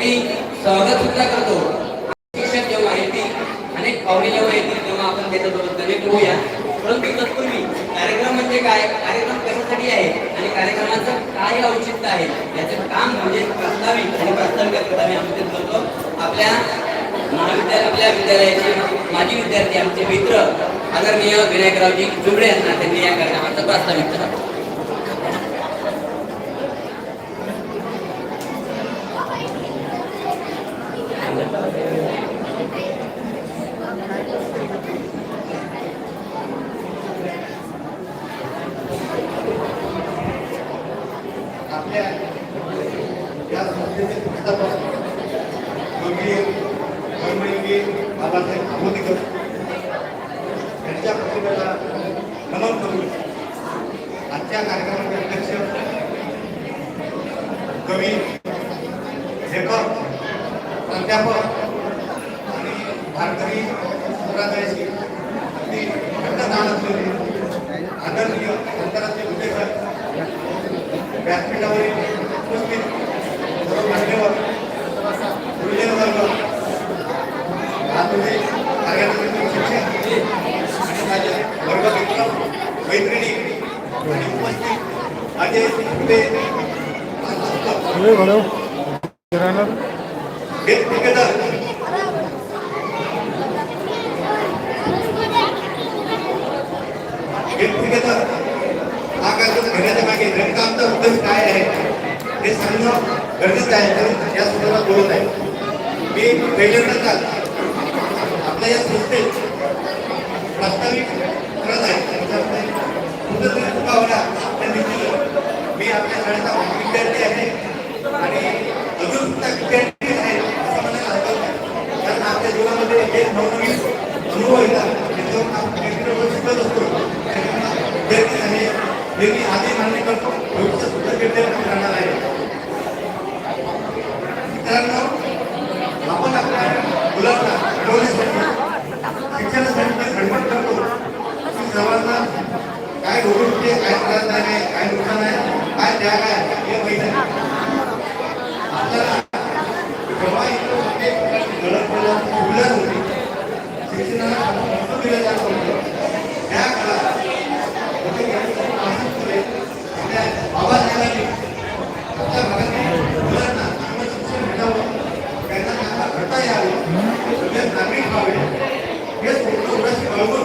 आणि स्वागत सुद्धा करतो. शिक्षक जेव्हा येतील अनेक पाहुणे जेव्हा येतील तेव्हा आपण त्याच्यासोबत कनेक्ट होऊया परंतु तत्पूर्वी कार्यक्रम म्हणजे काय? कार्यक्रम कशासाठी आहे? आणि कार्यक्रमाचं काय औचित्य आहे? याचं काम म्हणजे प्रस्तावित आणि प्रास्ताविक करता मी आमंत्रित करतो. आपल्या महाविद्यालय आपल्या विद्यालयाचे माजी विद्यार्थी आमचे मित्र आदरणीय विनायकरावजी जुबडे यांना त्यांनी या कार्यक्रमाचं प्रस्तावित करा या संस्थेचे पुस्तकापासून योगी धर्मयोगी बाबासाहेब आंबेडकर यांच्या प्रतिमेला नमन करून आजच्या कार्यक्रमाचे अध्यक्ष कवी लेखक प्राध्यापक हा कार्यक्रम घेण्याच्या मागे नेमका आमचा उद्देश काय आहे हे. सांगणं गरजेचं आहे म्हणून या संदर्भात बोलत आहे मी पहिल्यांदा आपल्या या संस्थेत प्रास्ताविक करत आहे त्याच्यामध्ये कुठंतरी चुका होणार त्या निश्चित मी आपल्या शाळेचा विद्यार्थी आहे. आणि अजून विद्यार्थी आहे असं म्हणायला हरकत नाही कारण आपल्या जीवनामध्ये हे नवनवीन अनुभव येतात आपण शिकत असतो विद्यार्थी आहे हे मी आधी मान्य करतो. भविष्य सुद्धा विद्यार्थी राहणार आहे मित्रांनो आपण आपल्या मुलांना घडवण्यासाठी शिक्षणासाठी जे धडपड करतो ती सर्वांना काय घडून होते काय त्रास आहे काय नुकसान आहे काय त्याग आहे हे माहीत आहे आपल्याला जेव्हा इथं कुठे गळत पडलं सुविधा होती शिक्षणाला महत्त्व दिलं जात होतं त्या काळात कुठे गेलं आसक्त होते. आपल्या बाबासाहेबांनी आपल्या भागातील मुलांना चांगलं शिक्षण मिळावं त्यांना चांगला घडता यावं म्हणजे नागरिक व्हावे हे स्वप्न उदासी बाळगून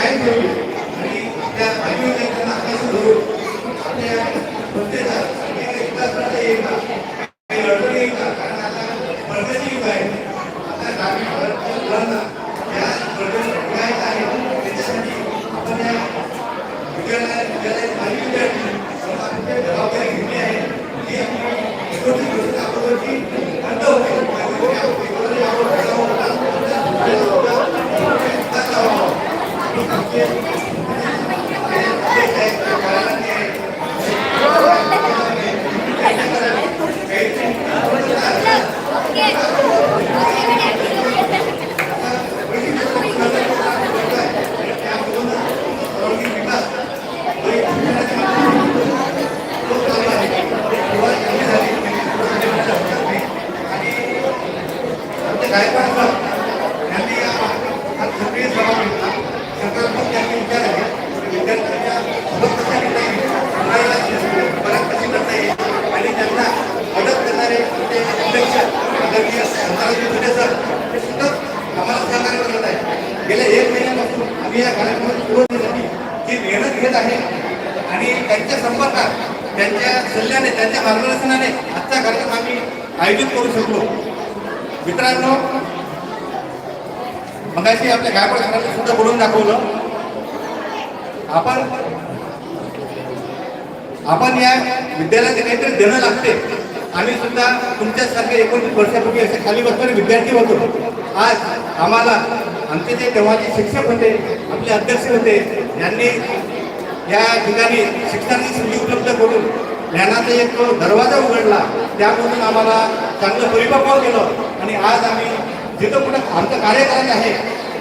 पुण्यातून उभारली आणि आपल्या त्या आकाश आपल्या एक करता येईल का काही अडचण येईल का कारण आता प्रगती युग आहे. आता ग्रामीण मुलांना या प्रगती आहे. त्याच्यासाठी आपण या विद्यालयात विद्यालयात मदत करणारे अध्यक्ष आदरणीय संताजी दुधे सर हे सुद्धा आम्हाला सहकार्य करत आहे गेल्या एक महिन्यापासून आम्ही या कार्यक्रमात सुरुवातीसाठी जी मेहनत घेत आहे आणि त्यांच्या संपर्कात त्यांच्या सल्ल्याने त्यांच्या मार्गदर्शनाने आजचा कार्यक्रम आम्ही आयोजित करू शकलो. मित्रांनो मगाशी आपल्या गायकवाड सरांनी सुद्धा बोलून दाखवलं. आपण आपण या विद्यालयाचे काहीतरी देणं लागते. आम्ही सुद्धा तुमच्यासारखे एकोणतीस वर्षापूर्वी असे खाली बसणारे विद्यार्थी होतो. आज आम्हाला आमचे जे तेव्हाचे शिक्षक होते आपले अध्यक्ष होते यांनी या ठिकाणी शिक्षणाची संधी उपलब्ध करून ज्ञानाचा एक दरवाजा उघडला. त्यामधून आम्हाला चांगलं परिपक्व केलं. आणि आज आम्ही जिथं कुठं आमचं कार्य करत आहे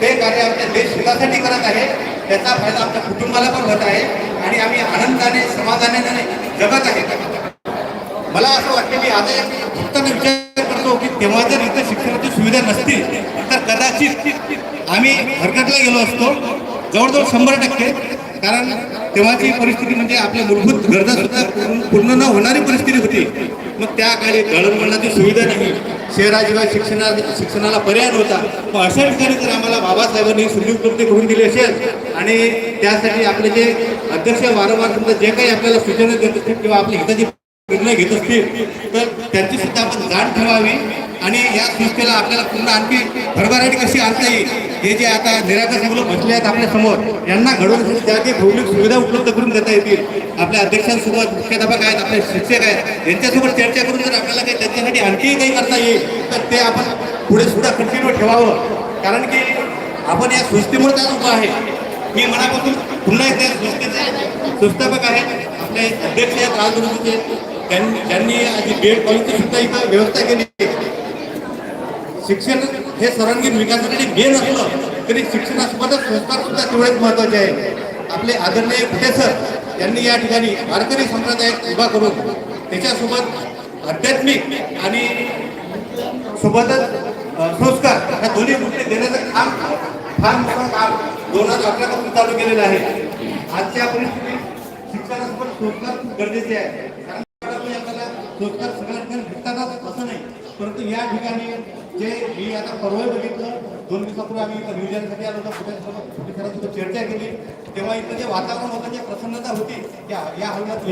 ते कार्य आमच्या देश हितासाठी करत आहे. त्याचा फायदा आमच्या कुटुंबाला पण होत आहे. आणि आम्ही आनंदाने समाधानाने जगत आहे. मला असं वाटतं की आता एक भक्तांना विचार करतो की तेव्हा जर इथं शिक्षणाची सुविधा नसती तर कदाचित आम्ही हरकतला गेलो असतो. जवळजवळ शंभर टक्के. कारण तेव्हाची परिस्थिती म्हणजे आपल्या मूलभूत गरजा सुद्धा पूर्ण- न होणारी परिस्थिती होती. मग त्या काळी दळणवळणाची सुविधा नाही. शहराशिवाय शिक्षणा शिक्षणाला पर्याय नव्हता. मग अशा ठिकाणी जर आम्हाला बाबासाहेबांनी सुधी उपलब्ध करून दिली असेल. आणि त्यासाठी आपले जे अध्यक्ष वारंवार समजा जे काही आपल्याला सूचना देत असतील किंवा आपल्या हिताची निर्णय घेत असतील तर त्यांची सुद्धा आपण जाण ठेवावी आणि या संस्थेला आपल्याला पुन्हा आणखी भरभराट कशी आणता येईल हे जे आता निराधार मुलं बसले आहेत आपल्यासमोर यांना घडवून त्या जे भौगोलिक सुविधा उपलब्ध करून देता येतील. आपल्या अध्यक्षांसोबत मुख्याध्यापक आहेत आपले शिक्षक आहेत यांच्यासोबत चर्चा करून जर आपल्याला काही त्यांच्यासाठी आणखी काही करता येईल तर ते आपण पुढे सुद्धा कंटिन्यू ठेवावं. कारण की आपण या संस्थेमुळे त्यात उभं आहे. मी मनापासून पुन्हा एकदा संस्थेचे संस्थापक आहेत आपले अध्यक्ष आहेत राजगुरूचे त्यांनी त्यांनी आधी बीएड कॉलेजची सुद्धा इथं व्यवस्था केली. शिक्षण हे सर्वांगीण विकासासाठी मेन असलं तरी शिक्षणासोबतच संस्कार सुद्धा तेवढेच महत्त्वाचे आहे आपले आदरणीय कुठे सर यांनी या ठिकाणी वारकरी संप्रदाय उभा करून त्याच्यासोबत आध्यात्मिक आणि सोबतच संस्कार ह्या दोन्ही गोष्टी देण्याचं काम फार मोठं काम दोन हजार अकरापासून चालू केलेलं आहे. आजच्या परिस्थितीत शिक्षणासोबत संस्कार खूप गरजेचे आहे. संस्कार सगळ्या ठिकाणी भेटतातच असं नाही. परंतु या ठिकाणी जे मी आता परवा बघितलं दोन दिवसापूर्वी आम्ही इथं नियोजनासाठी आलो होतो कुठे चर्चा केली. तेव्हा इथं जे वातावरण होतं जे प्रसन्नता होती या या हल्ल्यात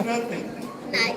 मोबाईल